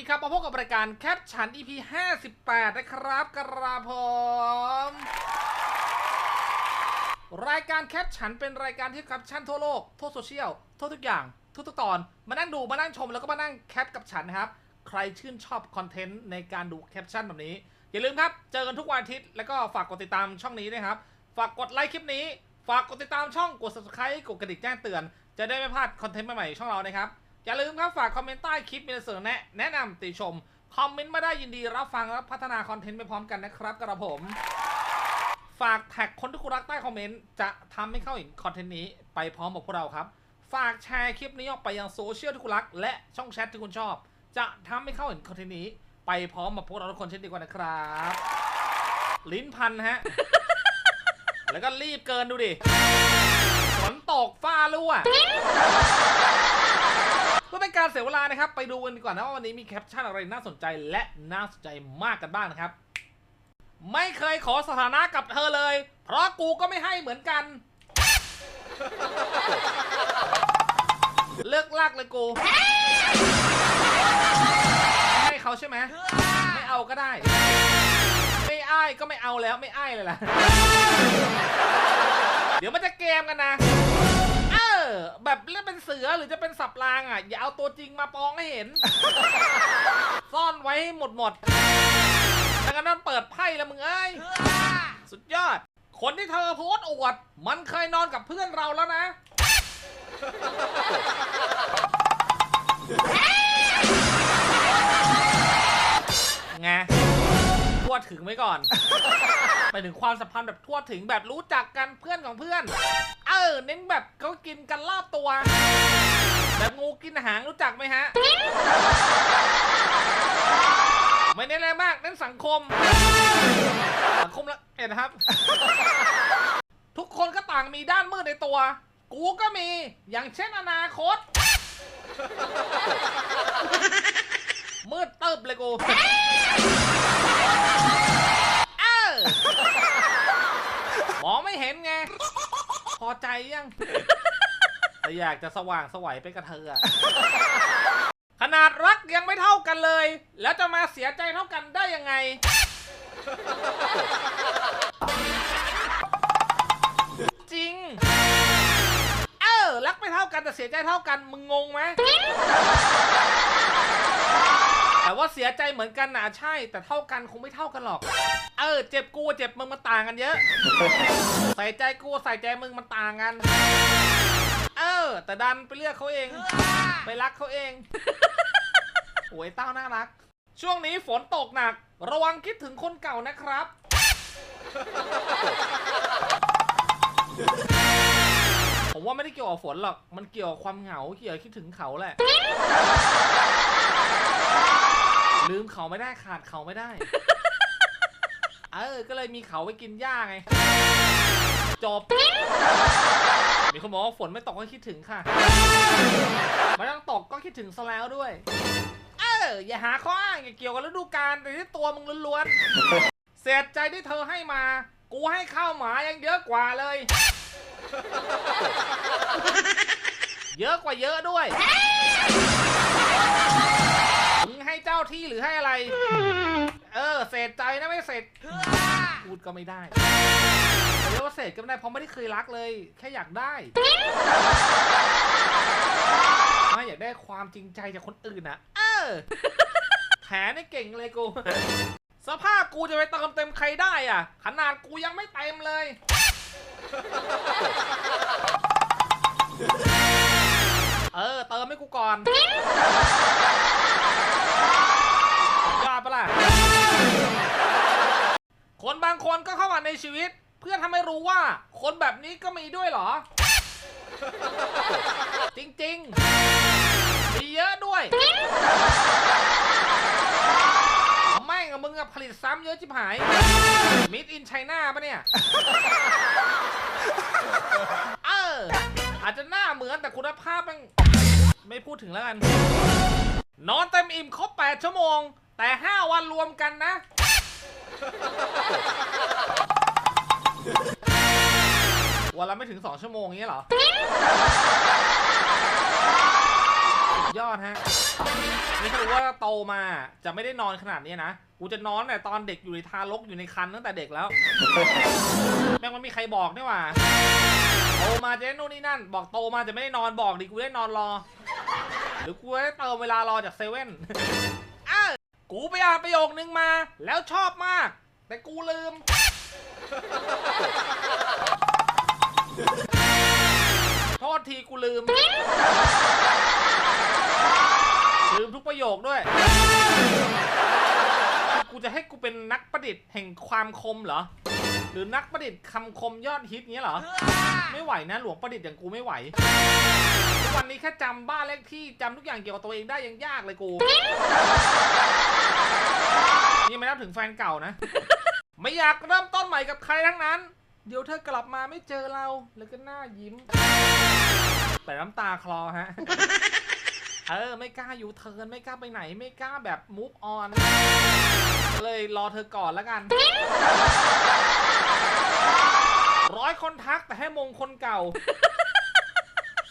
ดีครับ มาพบกับรายการแคปชัน EP 58 นะครับกระผมรายการแคปชันเป็นรายการที่แคปชั่นทั่วโลก ทั่วโซเชียล ทั่วทุกอย่าง ทุกทุกตอน มานั่งดูมานั่งชมแล้วก็มานั่งแคปกับฉันนะครับ ใครชื่นชอบคอนเทนต์ในการดูแคปชั่นแบบนี้ อย่าลืมครับ เจอกันทุกวันอาทิตย์ แล้วก็ฝากกดติดตามช่องนี้นะครับ ฝากกดไลค์คลิปนี้ ฝากกดติดตามช่อง กด subscribe กดกระดิ่งแจ้งเตือน จะได้ไม่พลาดคอนเทนต์ใหม่ๆของช่องเรานะครับ อย่าลืมครับฝากคอมเมนต์ใต้คลิปมีเสนอแนะแนะนำติชม คอมเมนต์มาได้ยินดีรับฟังและพัฒนาคอนเทนต์ไปพร้อมกันนะครับกระผม ฝากแท็กคนที่คุณรักใต้คอมเมนต์จะทำให้เข้าเห็นคอนเทนต์นี้ไปพร้อมกับพวกเราครับ ฝากแชร์คลิปนี้ออกไปยังโซเชียลที่คุณรัก และช่องแชทที่คุณชอบ จะทำให้เข้าเห็นคอนเทนต์นี้ ไปพร้อมกับพวกเราทุกคนเช่นเดียวกันนะครับ ลิ้นพันฮะ แล้วก็รีบเกินดูดิฝนตกฟ้ารั่ว การเสียเวลานะครับ ไปดูกันดีกว่านะว่าวันนี้มีแคปชั่นอะไรน่าสนใจและน่าสนใจมากกันบ้างนะครับ ไม่เคยขอสถานะกับเธอเลย เพราะกูก็ไม่ให้เหมือนกัน เลิกลากเลยกูให้เขาใช่ไหมไม่เอาก็ได้ ไม่อ้ายก็ไม่เอาแล้วไม่อ้ายเลยล่ะ เดี๋ยวมันจะเกมกันนะ ออแบบเล่นเป็นเสือหรือจะเป็นสับรางอะ อย่าเอาตัวจริงมาปองให้เห็น ซ่อนไว้ให้หมดหมดดังนั้นเปิดไพ่แล้วมึงเอ้ย สุดยอด คนที่เธอโพสต์อวด มันเคยนอนกับเพื่อนเราแล้วนะไงทั่วถึงไว้ก่อน ไปถึงความสัมพันธ์แบบทั่วถึงแบบรู้จักกันเพื่อนของเพื่อน ออเน้นแบบเขากินกันรอบตัว แบบงูกินหางรู้จักไหมฮะ ไม่เน้นอะไรมากเน้นสังคม สังคมละเอ็นะครับ ทุกคนก็ต่างมีด้านมืดในตัว กูก็มีอย่างเช่นอนาคต มืดเติบเลยกูเออมองไม่เห็นไง อใจยัง แต่อยากจะสว่างสวัยไปกับเธออะขนาดรักยังไม่เท่ากันเลย แล้วจะมาเสียใจเท่ากันได้ยังไง จริง เออ รักไม่เท่ากันแต่เสียใจเท่ากันมึงงงไหมแต่ ว่าเสียใจเหมือนกันนะใช่ แต่เท่ากันคงไม่เท่ากันหรอก เออ เจ็บกูเจ็บมึงมันต่างกันเยอะ ใส่ใจกูใส่ใจมึงมันต่างกัน เออ แต่ดันไปเลือกเขาเอง ไปรักเขาเองโอ้ยเต้าน่ารัก ช่วงนี้ฝนตกหนัก ระวังคิดถึงคนเก่านะครับ ผมว่าไม่ได้เกี่ยวกับฝนหรอก มันเกี่ยวกับความเหงาเกี่ยวกับคิดถึงเขาแหละ ลืมเขาไม่ได้ขาดเขาไม่ได้ เออ ก็เลยมีเขาไปกินหญ้าไง จบ มีคนบอกว่าฝนไม่ตกก็คิดถึงค่ะ ไม่ต้องตกก็คิดถึงซะแล้วด้วย เออ อย่าหาข้ออ้างอย่าเกี่ยวกับฤดูกาลแต่ที่ตัวมึงล้วนๆ เสียใจที่เธอให้มา กูให้ข้าวหมายังเยอะกว่าเลย เยอะกว่าเยอะด้วยมึง ให้เจ้าที่หรือให้อะไร เออเศษใจนะไม่เศษพูดก็ไม่ได้เรียกว่าเศษก็ไม่ได้เพราะไม่ได้เคยรักเลย แค่อยากได้ไม่อยากได้ความจริงใจจากคนอื่นนะเออแถนี่เก่งเลยกูสภาพกูจะไปเติมเต็มใครได้อะ ขนาดกูยังไม่เต็มเลย เออ เติมให้กูก่อนางคนก็เข้ามาในชีวิต เพื่อทำให้รู้ว่า คนแบบนี้ก็มีด้วยเหรอ จริงๆ มีเยอะด้วยไม่งอะมึงอะผลิตซ้ำเยอะชิบหาย มิดอินไชน่าปะเนี่ย เออ อาจจะหน้าเหมือนแต่คุณภาพมันไม่พูดถึงแล้วกัน นอนเต็มอิ่มครบ 8 ชั่วโมง แต่ 5 วันรวมกันนะ วันละไม่ถึง2ชั่วโมงงี้เหรอ ยอดฮะ นี่ถ้ารู้ว่าโตมาจะไม่ได้นอนขนาดนี้นะ กูจะนอนแต่ตอนเด็กอยู่ในทารกอยู่ในคันตั้งแต่เด็กแล้ว แม่งมันมีใครบอกนี่หว่า โตมาจะได้นู่นนี่นั่น บอกโตมาจะไม่ได้นอนบอกดิกูได้นอนรอ หรือกูได้เติมเวลารอจากเซเว่น กูไปอ่านประโยคนึงมา แล้วชอบมาก แต่กูลืม โทษทีกูลืม ลืมทุกประโยคด้วย กูจะให้กูเป็นนักประดิษฐ์แห่งความคมเหรอ หรือนักประดิษฐ์คำคมยอดฮิตเงี้ยเหรอ ไม่ไหวนะ หลวงประดิษฐ์อย่างกูไม่ไหว วันนี้แค่จำบ้านเลขที่จำทุกอย่างเกี่ยวกับตัวเองได้ยังยากเลยกูนี่ไม่นับถึงแฟนเก่านะ ไม่อยากเริ่มต้นใหม่กับใครทั้งนั้น เดี๋ยวเธอกลับมาไม่เจอเรา แล้วก็หน้ายิ้ม แต่น้ำตาคลอฮะ เออ ไม่กล้าอยู่เทิร์นไม่กล้าไปไหน ไม่กล้าแบบมูฟออน เลยรอเธอก่อนแล้วกัน ร้อยคนทักแต่ให้มงคนเก่า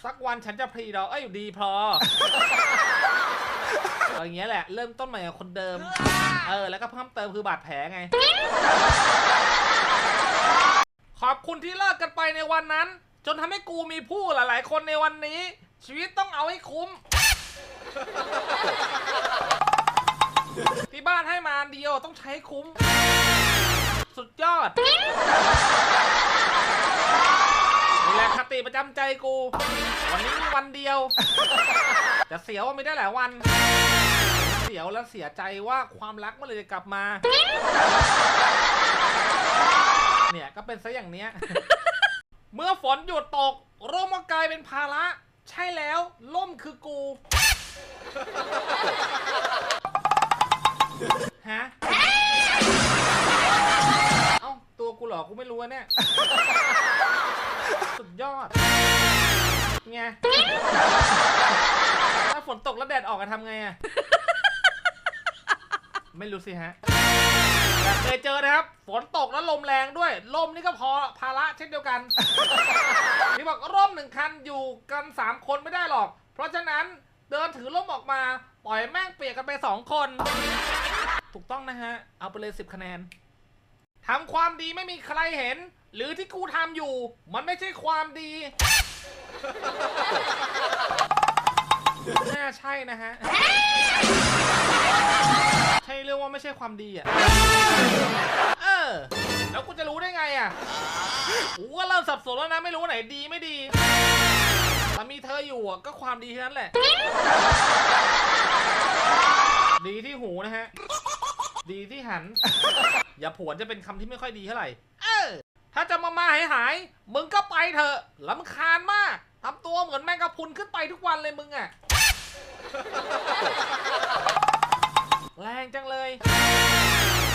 สักวันฉันจะพรีเราเอ้ยดีพอเอาอย่างเงี้ยแหละ เริ่มต้นใหม่กับคนเดิม เออ แล้วก็เพิ่มเติมคือบาดแผลไง ขอบคุณที่เลิกกันไปในวันนั้น จนทำให้กูมีผู้หลาย ๆ คนในวันนี้ ชีวิตต้องเอาให้คุ้ม ที่บ้านให้มาอันเดียวต้องใช้คุ้ม สุดยอด นี่แหละคติประจำใจกู วันนี้วันเดียว แต่เสียว่าไม่ได้หลายวัน เสียวแล้วเสียใจว่าความรักเมื่อไหรจะกลับมา เนี่ยก็เป็นซะอย่างเนี้ย เมื่อฝนหยุดตก ร่มก็กลายเป็นภาระ ใช่แล้ว ล่มคือกู ฮะ เอ้า ตัวกูเหรอ กูไม่รู้อะเนี่ย ตกแล้วแดดออกจะทำไงอะ ไม่รู้สิฮะแต่เคยเจอนะครับ ฝนตกแล้วลมแรงด้วย ลมนี่ก็พอภาระเช่นเดียวกัน นี่บอกร่มหนึ่งคันอยู่กันสามคนไม่ได้หรอก เพราะฉะนั้นเดินถือร่มออกมา ปล่อยแม่งเปียกกันไปสองคน ถูกต้องนะฮะ เอาไปเลยสิบคะแนนทำความดีไม่มีใครเห็น หรือที่กูทำอยู่ มันไม่ใช่ความดี น่าใช่นะฮะ ใช่เรื่องว่าไม่ใช่ความดีอะ เออ แล้วกูจะรู้ได้ไงอะกูก็เริ่มสับสนแล้วนะ ไม่รู้ไหนดีไม่ดีแต่มีเธออยู่อะก็ความดีทั้งนั้นแหละ ดีที่หูนะฮะ ดีที่หัน อย่าผวนจะเป็นคำที่ไม่ค่อยดีเท่าไหร่ เออ ถ้าจะมามาหายหาย มึงก็ไปเถอะลำคาญมากทำตัวเหมือนแมงกะพรุนขึ้นไปทุกวันเลยมึงอะ แรงจังเลย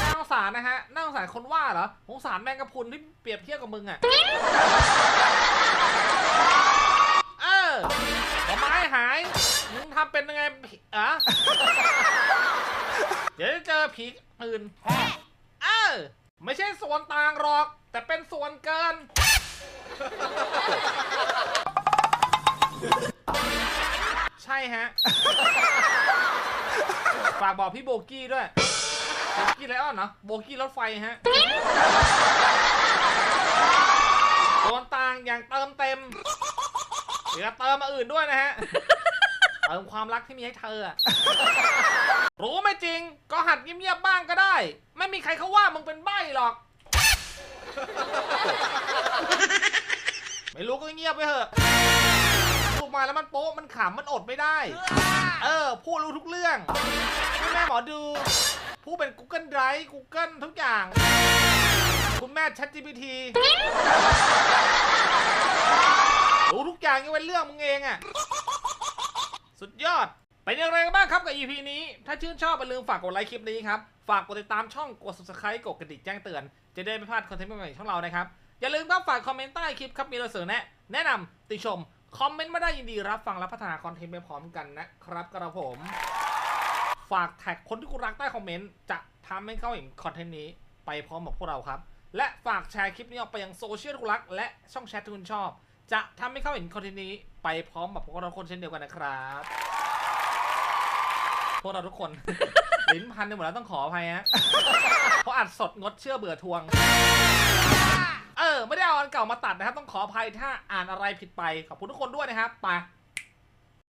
น่าสงสารนะฮะน่าสงสารคนว่าเหรอสงสารแมงกะพรุนที่เปรียบเทียบกับมึงอะเออดอไม้หายมึงทำเป็นยังไงอะเดี๋ยวจะเจอผีอื่นเออไม่ใช่ส่วนต่างหรอก แต่เป็นส่วนเกิน ช่ฮะ ฝากบอกพี่โบกี้ด้วย โบกี้ไรออนเนาะโบกี้รถไฟฮะส่วนต่างอย่างเติมเต็มเดี๋ยวเติมมาอื่นด้วยนะฮะ เติมความรักที่มีให้เธออะรู้ไม่จริง ก็หัดเงียบๆบ้างก็ได้ ไม่มีใครเขาว่ามึงเป็นใบ้หรอก ไม่รู้ก็เงียบไปเถอะ มาแล้วมันโป๊ะมันขำมันอดไม่ได้ เออ พูดรู้ทุกเรื่องคุณแม่หมอดูผู้เป็น Google Drive Google ทุกอย่าง คุณแม่ ChatGPT รู้ทุกอย่างยังเป็นเรื่องมึงเองอะสุดยอดเป็นอย่างไรกันบ้างครับกับ EP นี้ ถ้าชื่นชอบอย่าลืมฝากกดไลค์คลิปนี้ครับ ฝากกดติดตามช่อง กด subscribe กดกระดิ่งแจ้งเตือน จะได้ไม่พลาดคอนเทนต์ใหม่ๆของช่องเรานะครับ อย่าลืมครับฝากคอมเมนต์ใต้คลิปครับ มีเราเสนอแนะ แนะนำติชม คอมเมนต์มาได้ยินดีรับฟังและพัฒนาคอนเทนต์ไปพร้อมกันนะครับกระผม ฝากแท็กคนที่คุณรักใต้คอมเมนต์จะทำให้เขาเห็นคอนเทนต์นี้ไปพร้อมกับพวกเราครับ และฝากแชร์คลิปนี้ออกไปยังโซเชียลที่คุณรัก และช่องแชทที่คุณชอบ จะทำให้เขาเห็นคอนเทนต์นี้ไปพร้อมกับพวกเราคนเช่นเดียวกันนะครับ พวกเราทุกคน ลิ้นพันไปหมดแล้วต้องขออภัยฮะเพราะอัดสดงดเชื่อเบื่อทวง เอนเก่ามาตัดนะครับ ต้องขออภัยถ้าอ่านอะไรผิดไป ขอบคุณทุกคนด้วยนะครับไป